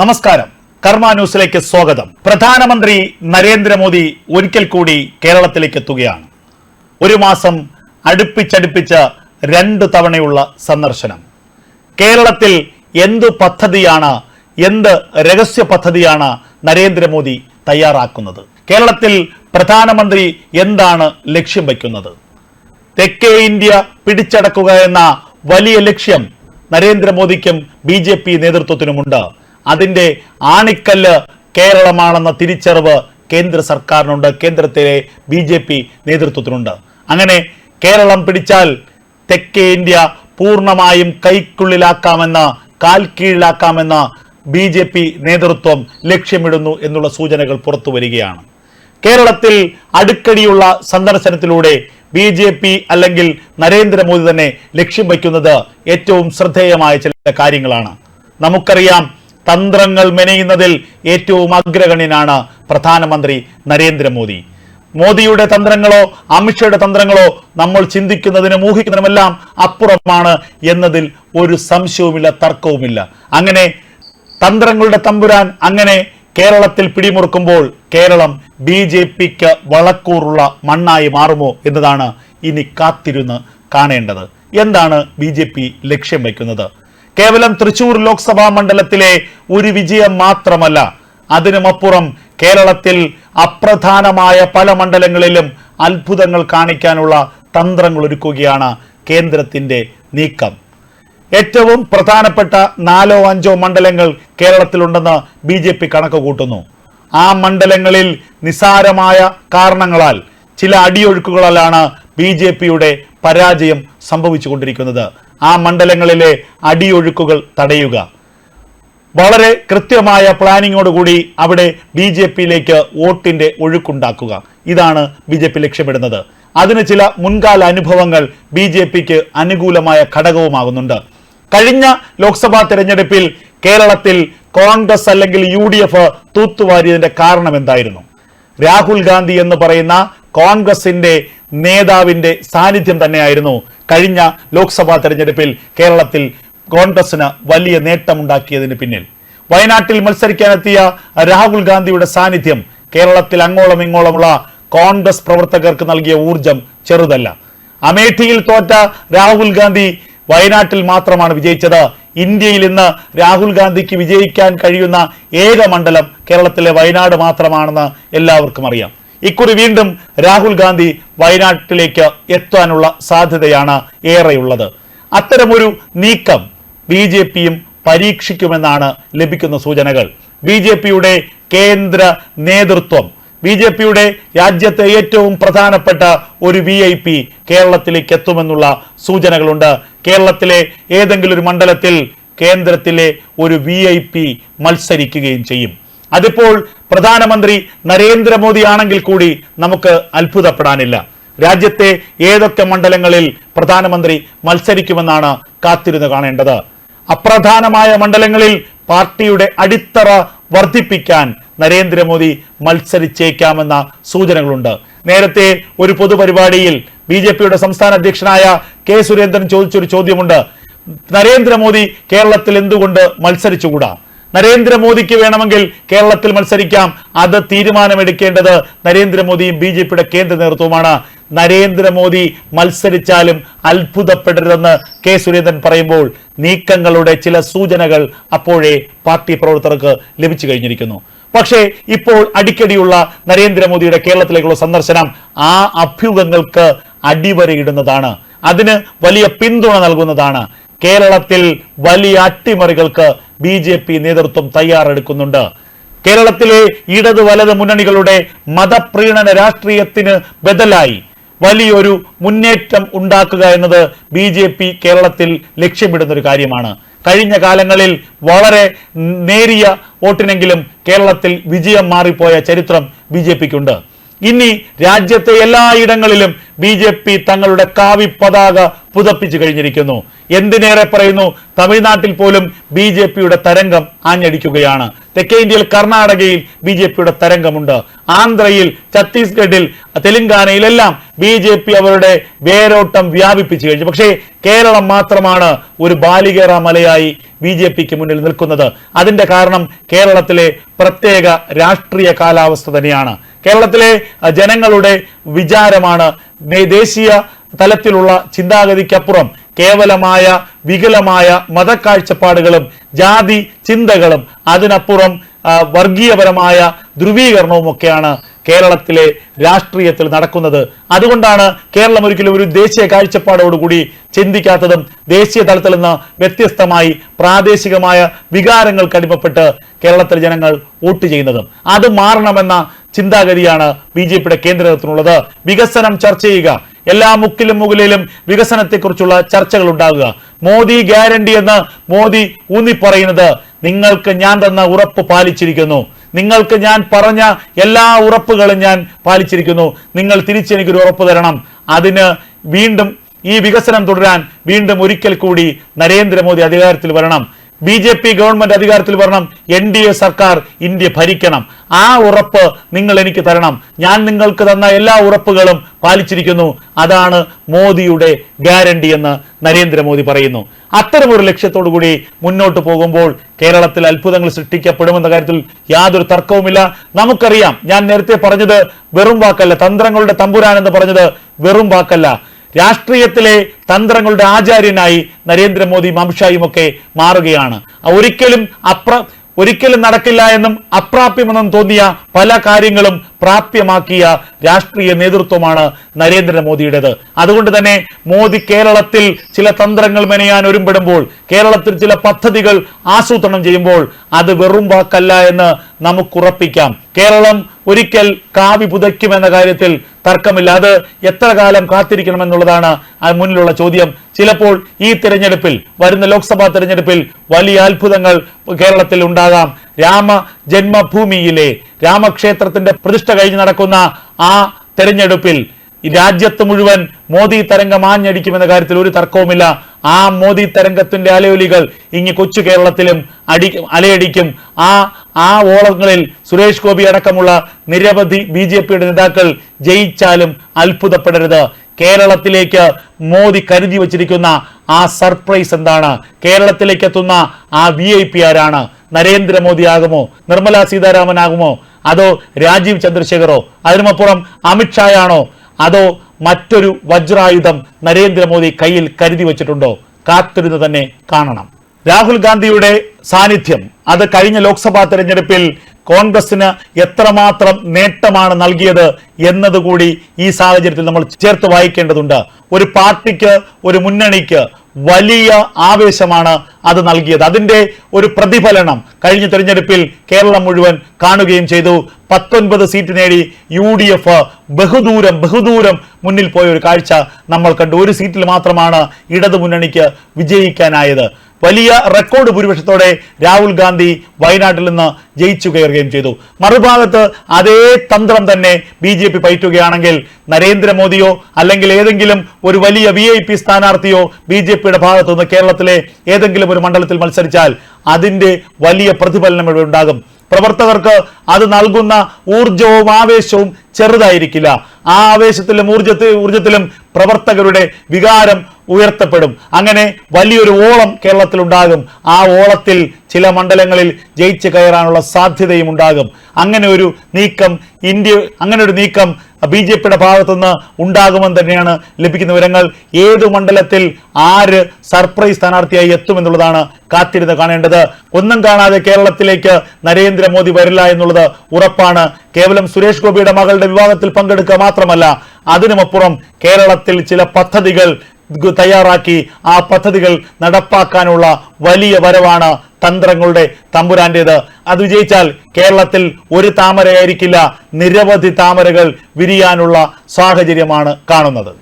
നമസ്കാരം. കർമ്മ ന്യൂസിലേക്ക് സ്വാഗതം. പ്രധാനമന്ത്രി നരേന്ദ്രമോദി ഒരിക്കൽ കൂടി കേരളത്തിലേക്ക് എത്തുകയാണ്. ഒരു മാസം അടുപ്പിച്ചടുപ്പിച്ച് രണ്ട് തവണയുള്ള സന്ദർശനം. കേരളത്തിൽ എന്ത് പദ്ധതിയാണ് എന്ത് രഹസ്യ പദ്ധതിയാണ് നരേന്ദ്രമോദി തയ്യാറാക്കുന്നത്? കേരളത്തിൽ പ്രധാനമന്ത്രി എന്താണ് ലക്ഷ്യം വയ്ക്കുന്നത്? തെക്കേ ഇന്ത്യ പിടിച്ചടക്കുക എന്ന വലിയ ലക്ഷ്യം നരേന്ദ്രമോദിക്കും ബി ജെ പി നേതൃത്വത്തിനുമുണ്ട്. അതിന്റെ ആണിക്കല്ല് കേരളമാണെന്ന തിരിച്ചറിവ് കേന്ദ്ര സർക്കാരിനുണ്ട്. കേന്ദ്രത്തിലെ ബി ജെ പി നേതൃത്വത്തിനുണ്ട്. അങ്ങനെ കേരളം പിടിച്ചാൽ തെക്കേ ഇന്ത്യ പൂർണമായും കൈക്കുള്ളിലാക്കാമെന്ന് കാൽ കീഴിലാക്കാമെന്ന് ബി ജെ പി നേതൃത്വം ലക്ഷ്യമിടുന്നു എന്നുള്ള സൂചനകൾ പുറത്തു വരികയാണ്. കേരളത്തിൽ അടുക്കടിയുള്ള സന്ദർശനത്തിലൂടെ ബി ജെ പി അല്ലെങ്കിൽ നരേന്ദ്രമോദി തന്നെ ലക്ഷ്യം വയ്ക്കുന്നത് ഏറ്റവും ശ്രദ്ധേയമായ ചില കാര്യങ്ങളാണ്. നമുക്കറിയാം തന്ത്രങ്ങൾ മെനയുന്നതിൽ ഏറ്റവും അഗ്രഗണ്യനാണ് പ്രധാനമന്ത്രി നരേന്ദ്രമോദി. മോദിയുടെ തന്ത്രങ്ങളോ അമിത്ഷയുടെ തന്ത്രങ്ങളോ നമ്മൾ ചിന്തിക്കുന്നതിനും ഊഹിക്കുന്നതിനുമെല്ലാം അപ്പുറമാണ് എന്നതിൽ ഒരു സംശയവുമില്ല തർക്കവുമില്ല. അങ്ങനെ തന്ത്രങ്ങളുടെ തമ്പുരാൻ അങ്ങനെ കേരളത്തിൽ പിടിമുറുക്കുമ്പോൾ കേരളം ബി ജെ പിക്ക് വളക്കൂറുള്ള മണ്ണായി മാറുമോ എന്നതാണ് ഇനി കാത്തിരുന്ന് കാണേണ്ടത്. എന്താണ് ബി ലക്ഷ്യം വയ്ക്കുന്നത്? കേവലം തൃശൂർ ലോക്സഭാ മണ്ഡലത്തിലെ ഒരു വിജയം മാത്രമല്ല അതിനുമപ്പുറം കേരളത്തിൽ അപ്രധാനമായ പല മണ്ഡലങ്ങളിലും അത്ഭുതങ്ങൾ കാണിക്കാനുള്ള തന്ത്രങ്ങൾ ഒരുക്കുകയാണ് കേന്ദ്രത്തിന്റെ നീക്കം. ഏറ്റവും പ്രധാനപ്പെട്ട നാലോ അഞ്ചോ മണ്ഡലങ്ങൾ കേരളത്തിലുണ്ടെന്ന് ബി ജെ പി കണക്ക് കൂട്ടുന്നു. ആ മണ്ഡലങ്ങളിൽ നിസാരമായ കാരണങ്ങളാൽ ചില അടിയൊഴുക്കുകളാലാണ് ബി ജെ പിയുടെ പരാജയം സംഭവിച്ചുകൊണ്ടിരിക്കുന്നത്. ആ മണ്ഡലങ്ങളിലെ അടിയൊഴുക്കുകൾ തടയുക. വളരെ കൃത്യമായ പ്ലാനിങ്ങോടുകൂടി അവിടെ ബി ജെ പിയിലേക്ക് വോട്ടിന്റെ ഒഴുക്കുണ്ടാക്കുക. ഇതാണ് ബി ജെ പി ലക്ഷ്യമിടുന്നത്. അതിന് ചില മുൻകാല അനുഭവങ്ങൾ ബി ജെ പിക്ക് അനുകൂലമായ ഘടകവുമാകുന്നുണ്ട്. കഴിഞ്ഞ ലോക്സഭാ തെരഞ്ഞെടുപ്പിൽ കേരളത്തിൽ കോൺഗ്രസ് അല്ലെങ്കിൽ യു ഡി എഫ് തൂത്തുവാരിയതിന്റെ കാരണം എന്തായിരുന്നു? രാഹുൽ ഗാന്ധി എന്ന് പറയുന്ന കോൺഗ്രസിന്റെ നേതാവിന്റെ സാന്നിധ്യം തന്നെയായിരുന്നു കഴിഞ്ഞ ലോക്സഭാ തെരഞ്ഞെടുപ്പിൽ കേരളത്തിൽ കോൺഗ്രസിന് വലിയ നേട്ടമുണ്ടാക്കിയതിന് പിന്നിൽ. വയനാട്ടിൽ മത്സരിക്കാനെത്തിയ രാഹുൽ ഗാന്ധിയുടെ സാന്നിധ്യം കേരളത്തിൽ അങ്ങോളം ഇങ്ങോളമുള്ള കോൺഗ്രസ് പ്രവർത്തകർക്ക് നൽകിയ ഊർജം ചെറുതല്ല. അമേഠിയിൽ തോറ്റ രാഹുൽ ഗാന്ധി വയനാട്ടിൽ മാത്രമാണ് വിജയിച്ചത്. ഇന്ത്യയിൽ ഇന്ന് രാഹുൽ ഗാന്ധിക്ക് വിജയിക്കാൻ കഴിയുന്ന ഏക മണ്ഡലം കേരളത്തിലെ വയനാട് മാത്രമാണെന്ന് എല്ലാവർക്കും അറിയാം. ഇക്കുറി വീണ്ടും രാഹുൽ ഗാന്ധി വയനാട്ടിലേക്ക് എത്താനുള്ള സാധ്യതയാണ് ഏറെയുള്ളത്. അത്തരമൊരു നീക്കം ബി ജെ പിയും പരീക്ഷിക്കുമെന്നാണ് ലഭിക്കുന്ന സൂചനകൾ. ബി ജെ പിയുടെ കേന്ദ്ര നേതൃത്വം ബി ജെ പിയുടെ രാജ്യത്തെ ഏറ്റവും പ്രധാനപ്പെട്ട ഒരു വി ഐ പി കേരളത്തിലേക്ക് എത്തുമെന്നുള്ള സൂചനകളുണ്ട്. കേരളത്തിലെ ഏതെങ്കിലും ഒരു മണ്ഡലത്തിൽ കേന്ദ്രത്തിലെ ഒരു വി ഐ പി മത്സരിക്കുകയും ചെയ്യും. അതിപ്പോൾ പ്രധാനമന്ത്രി നരേന്ദ്രമോദി ആണെങ്കിൽ കൂടി നമുക്ക് അത്ഭുതപ്പെടാനില്ല. രാജ്യത്തെ ഏതൊക്കെ മണ്ഡലങ്ങളിൽ പ്രധാനമന്ത്രി മത്സരിക്കുമെന്നാണ് കാത്തിരുന്ന് കാണേണ്ടത്. അപ്രധാനമായ മണ്ഡലങ്ങളിൽ പാർട്ടിയുടെ അടിത്തറ വർദ്ധിപ്പിക്കാൻ നരേന്ദ്രമോദി മത്സരിച്ചേക്കാമെന്ന സൂചനകളുണ്ട്. നേരത്തെ ഒരു പൊതുപരിപാടിയിൽ ബി ജെ പിയുടെ സംസ്ഥാന അധ്യക്ഷനായ കെ സുരേന്ദ്രൻ ചോദിച്ചൊരു ചോദ്യമുണ്ട്. നരേന്ദ്രമോദി കേരളത്തിൽ എന്തുകൊണ്ട് മത്സരിച്ചുകൂടാ? നരേന്ദ്രമോദിക്ക് വേണമെങ്കിൽ കേരളത്തിൽ മത്സരിക്കാം. അത് തീരുമാനമെടുക്കേണ്ടത് നരേന്ദ്രമോദിയും ബി ജെ പിയുടെ കേന്ദ്ര നേതൃത്വമാണ് നരേന്ദ്രമോദി മത്സരിച്ചാലും അത്ഭുതപ്പെടരുതെന്ന് കെ സുരേന്ദ്രൻ പറയുമ്പോൾ നീക്കങ്ങളുടെ ചില സൂചനകൾ അപ്പോഴേ പാർട്ടി പ്രവർത്തകർക്ക് ലഭിച്ചു കഴിഞ്ഞിരിക്കുന്നു. പക്ഷേ ഇപ്പോൾ അടിക്കടിയുള്ള നരേന്ദ്രമോദിയുടെ കേരളത്തിലേക്കുള്ള സന്ദർശനം ആ അഭ്യൂഹങ്ങൾക്ക് അടിവരയിടുന്നതാണ്. അതിന് വലിയ പിന്തുണ നൽകുന്നതാണ്. കേരളത്തിൽ വലിയ അട്ടിമറികൾക്ക് ബി ജെ പി നേതൃത്വം തയ്യാറെടുക്കുന്നുണ്ട്. കേരളത്തിലെ ഇടത് വലത് മുന്നണികളുടെ മതപ്രീണന രാഷ്ട്രീയത്തിന് ബദലായി വലിയൊരു മുന്നേറ്റം ഉണ്ടാക്കുക എന്നത് ബി ജെ പി കേരളത്തിൽ ലക്ഷ്യമിടുന്നൊരു കാര്യമാണ്. കഴിഞ്ഞ കാലങ്ങളിൽ വളരെ നേരിയ വോട്ടിനെങ്കിലും കേരളത്തിൽ വിജയം മാറിപ്പോയ ചരിത്രം ബി ജെ പിക്കുണ്ട്. ഇനി രാജ്യത്തെ എല്ലായിടങ്ങളിലും ബി ജെ പി തങ്ങളുടെ കാവി പതാക പുതപ്പിച്ചു കഴിഞ്ഞിരിക്കുന്നു. എന്തിനേറെ പറയുന്നു? തമിഴ്നാട്ടിൽ പോലും ബി ജെ പിയുടെ തരംഗം ആഞ്ഞടിക്കുകയാണ്. തെക്കേ ഇന്ത്യയിൽ കർണാടകയിൽ ബി ജെ പിയുടെ തരംഗമുണ്ട്. ആന്ധ്രയിൽ ഛത്തീസ്ഗഡിൽ തെലങ്കാനയിലെല്ലാം ബി ജെ പി അവരുടെ വേരോട്ടം വ്യാപിപ്പിച്ചു കഴിഞ്ഞു. പക്ഷേ കേരളം മാത്രമാണ് ഒരു ബാലികേറ മലയായി ബി ജെ പിക്ക് മുന്നിൽ നിൽക്കുന്നത്. അതിന്റെ കാരണം കേരളത്തിലെ പ്രത്യേക രാഷ്ട്രീയ കാലാവസ്ഥ തന്നെയാണ്. കേരളത്തിലെ ജനങ്ങളുടെ വിചാരമാണ് ദേശീയ തലത്തിലുള്ള ചിന്താഗതിക്കപ്പുറം കേവലമായ വികലമായ മതക്കാഴ്ചപ്പാടുകളും ജാതി ചിന്തകളും അതിനപ്പുറം വർഗീയപരമായ ധ്രുവീകരണവും ഒക്കെയാണ് കേരളത്തിലെ രാഷ്ട്രീയത്തിൽ നടക്കുന്നത്. അതുകൊണ്ടാണ് കേരളം ഒരിക്കലും ഒരു ദേശീയ കാഴ്ചപ്പാടോടുകൂടി ചിന്തിക്കാത്തതും ദേശീയ തലത്തിൽ നിന്ന് വ്യത്യസ്തമായി പ്രാദേശികമായ വികാരങ്ങൾക്ക് അടിമപ്പെട്ട് കേരളത്തിലെ ജനങ്ങൾ വോട്ട് ചെയ്യുന്നതും. അത് മാറണമെന്ന ചിന്താഗതിയാണ് ബി ജെ പിയുടെ കേന്ദ്ര നേതൃത്വത്തിനുള്ളത്. വികസനം ചർച്ച ചെയ്യുക. എല്ലാ മുക്കിലും മുകളിലും വികസനത്തെക്കുറിച്ചുള്ള ചർച്ചകൾ ഉണ്ടാകുക. മോദി ഗ്യാരണ്ടി എന്ന് മോദി ഊന്നി ഊന്നിപ്പറയുന്നത് നിങ്ങൾക്ക് ഞാൻ തന്ന ഉറപ്പ് പാലിച്ചിരിക്കുന്നു. നിങ്ങൾക്ക് ഞാൻ പറഞ്ഞ എല്ലാ ഉറപ്പുകളും ഞാൻ പാലിച്ചിരിക്കുന്നു. നിങ്ങൾ തിരിച്ചെനിക്കൊരു ഉറപ്പ് തരണം. അതിന് വീണ്ടും ഈ വികസനം തുടരാൻ വീണ്ടും ഒരിക്കൽ കൂടി നരേന്ദ്രമോദി അധികാരത്തിൽ വരണം. ബി ജെ പി ഗവൺമെന്റ് അധികാരത്തിൽ വരണം എൻ ഡി എ സർക്കാർ ഇന്ത്യ ഭരിക്കണം. ആ ഉറപ്പ് നിങ്ങൾ എനിക്ക് തരണം. ഞാൻ നിങ്ങൾക്ക് തന്ന എല്ലാ ഉറപ്പുകളും പാലിച്ചിരിക്കുന്നു. അതാണ് മോദിയുടെ ഗ്യാരണ്ടി എന്ന് നരേന്ദ്രമോദി പറയുന്നു. അത്തരമൊരു ലക്ഷ്യത്തോടു കൂടി മുന്നോട്ട് പോകുമ്പോൾ കേരളത്തിൽ അത്ഭുതങ്ങൾ സൃഷ്ടിക്കപ്പെടുമെന്ന കാര്യത്തിൽ യാതൊരു തർക്കവുമില്ല. നമുക്കറിയാം ഞാൻ നേരത്തെ പറഞ്ഞത് വെറും വാക്കല്ല തന്ത്രങ്ങളുടെ തമ്പുരാൻ എന്ന് പറഞ്ഞത് വെറും വാക്കല്ല. രാഷ്ട്രീയത്തിലെ തന്ത്രങ്ങളുടെ ആചാര്യനായി നരേന്ദ്രമോദിയും അമിത്ഷായും ഒക്കെ മാറുകയാണ്. ഒരിക്കലും അപ്ര ഒരിക്കലും നടക്കില്ല എന്നും അപ്രാപ്യമെന്നും തോന്നിയ പല കാര്യങ്ങളും പ്രാപ്യമാക്കിയ രാഷ്ട്രീയ നേതൃത്വമാണ് നരേന്ദ്രമോദിയുടേത്. അതുകൊണ്ട് തന്നെ മോദി കേരളത്തിൽ ചില തന്ത്രങ്ങൾ മെനയാൻ ഒരുമ്പെടുമ്പോൾ കേരളത്തിൽ ചില പദ്ധതികൾ ആസൂത്രണം ചെയ്യുമ്പോൾ അത് വെറും വാക്കല്ല എന്ന് നമുക്കുറപ്പിക്കാം. കേരളം ഒരിക്കൽ കാവി പുതയ്ക്കുമെന്ന കാര്യത്തിൽ തർക്കമില്ല അത് എത്ര കാലം കാത്തിരിക്കണമെന്നുള്ളതാണ് മുന്നിലുള്ള ചോദ്യം. ചിലപ്പോൾ ഈ തിരഞ്ഞെടുപ്പിൽ വരുന്ന ലോക്സഭാ തിരഞ്ഞെടുപ്പിൽ വലിയ അത്ഭുതങ്ങൾ കേരളത്തിൽ ഉണ്ടാകാം. രാമ ജന്മഭൂമിയിലെ രാമക്ഷേത്രത്തിന്റെ പ്രതിഷ്ഠ കഴിഞ്ഞ് നടക്കുന്ന ആ തെരഞ്ഞെടുപ്പിൽ രാജ്യത്ത് മുഴുവൻ മോദി തരംഗം ആഞ്ഞടിക്കുമെന്ന കാര്യത്തിൽ ഒരു തർക്കവുമില്ല. ആ മോദി തരംഗത്തിന്റെ അലയൊലികൾ ഇങ്ങി കൊച്ചു കേരളത്തിലും അടി അലയടിക്കും. ആ ആ ഓളങ്ങളിൽ സുരേഷ് ഗോപി അടക്കമുള്ള നിരവധി ബി ജെ പിയുടെ നേതാക്കൾ ജയിച്ചാലും അത്ഭുതപ്പെടരുത്. കേരളത്തിലേക്ക് മോദി കരുതി വച്ചിരിക്കുന്ന ആ സർപ്രൈസ് എന്താണ്? കേരളത്തിലേക്ക് എത്തുന്ന ആ വി ഐ പി ആരാണ്? നരേന്ദ്രമോദി ആകുമോ? നിർമ്മല സീതാരാമൻ ആകുമോ? അതോ രാജീവ് ചന്ദ്രശേഖറോ അതിനുമപ്പുറം അമിത്ഷായാണോ അതോ മറ്റൊരു വജ്രായുധം നരേന്ദ്രമോദി കയ്യിൽ കരുതി വച്ചിട്ടുണ്ടോ? കാത്തിരുന്ന് തന്നെ കാണണം. രാഹുൽ ഗാന്ധിയുടെ സാന്നിധ്യം അത് കഴിഞ്ഞ ലോക്സഭാ തെരഞ്ഞെടുപ്പിൽ കോൺഗ്രസിന് എത്രമാത്രം നേട്ടമാണ് നൽകിയത് എന്നതുകൂടി ഈ സാഹചര്യത്തിൽ നമ്മൾ ചേർത്ത് വായിക്കേണ്ടതുണ്ട്. ഒരു പാർട്ടിക്ക് ഒരു മുന്നണിക്ക് വലിയ ആവേശമാണ് അത് നൽകിയത്. അതിന്റെ ഒരു പ്രതിഫലനം കഴിഞ്ഞ തെരഞ്ഞെടുപ്പിൽ കേരളം മുഴുവൻ കാണുകയും ചെയ്തു. പത്തൊൻപത് സീറ്റ് നേടി യു ഡി എഫ് ബഹുദൂരം ബഹുദൂരം മുന്നിൽ പോയ ഒരു കാഴ്ച നമ്മൾ കണ്ടു. ഒരു സീറ്റിൽ മാത്രമാണ് ഇടതു മുന്നണിക്ക് വിജയിക്കാനായത്. വലിയ റെക്കോർഡ് ഭൂരിപക്ഷത്തോടെ രാഹുൽ ഗാന്ധി വയനാട്ടിൽ നിന്ന് ജയിച്ചു കയറുകയും ചെയ്തു. മറുഭാഗത്ത് അതേ തന്ത്രം തന്നെ ബി ജെ പി പയറ്റുകയാണെങ്കിൽ നരേന്ദ്രമോദിയോ അല്ലെങ്കിൽ ഏതെങ്കിലും ഒരു വലിയ വി ഐ പി സ്ഥാനാർത്ഥിയോ ബി ജെ പിയുടെ ഭാഗത്തു നിന്ന് കേരളത്തിലെ ഏതെങ്കിലും ഒരു മണ്ഡലത്തിൽ മത്സരിച്ചാൽ അതിന്റെ വലിയ പ്രതിഫലനം ഇവിടെ ഉണ്ടാകും. പ്രവർത്തകർക്ക് അത് നൽകുന്ന ഊർജവും ആവേശവും ചെറുതായിരിക്കില്ല. ആ ആവേശത്തിലും ഊർജത്തി ഊർജത്തിലും പ്രവർത്തകരുടെ വികാരം ഉയർത്തപ്പെടും. അങ്ങനെ വലിയൊരു ഓളം കേരളത്തിൽ ഉണ്ടാകും ആ ഓളത്തിൽ ചില മണ്ഡലങ്ങളിൽ ജയിച്ചു കയറാനുള്ള സാധ്യതയും ഉണ്ടാകും അങ്ങനെ ഒരു നീക്കം ഇന്ത്യ അങ്ങനെ ഒരു നീക്കം ബി ജെ പിയുടെ ഭാഗത്തുനിന്ന് ഉണ്ടാകുമെന്ന് തന്നെയാണ് ലഭിക്കുന്ന വിവരങ്ങൾ. ഏത് മണ്ഡലത്തിൽ ആര് സർപ്രൈസ് സ്ഥാനാർത്ഥിയായി എത്തുമെന്നുള്ളതാണ് കാത്തിരുന്ന് കാണേണ്ടത്. ഒന്നും കാണാതെ കേരളത്തിലേക്ക് നരേന്ദ്രമോദി വരില്ല എന്നുള്ളത് ഉറപ്പാണ്. കേവലം സുരേഷ് ഗോപിയുടെ മകളുടെ വിവാഹത്തിൽ പങ്കെടുക്കുക മാത്രമല്ല അതിനുമപ്പുറം കേരളത്തിൽ ചില പദ്ധതികൾ തയ്യാറാക്കി ആ പദ്ധതികൾ നടപ്പാക്കാനുള്ള വലിയ വരവാണ് തന്ത്രങ്ങളുടെ തമ്പുരാന്റേത് അത് വിജയിച്ചാൽ കേരളത്തിൽ ഒരു താമരയായിരിക്കില്ല. നിരവധി താമരകൾ വിരിയാനുള്ള സാഹചര്യമാണ് കാണുന്നത്.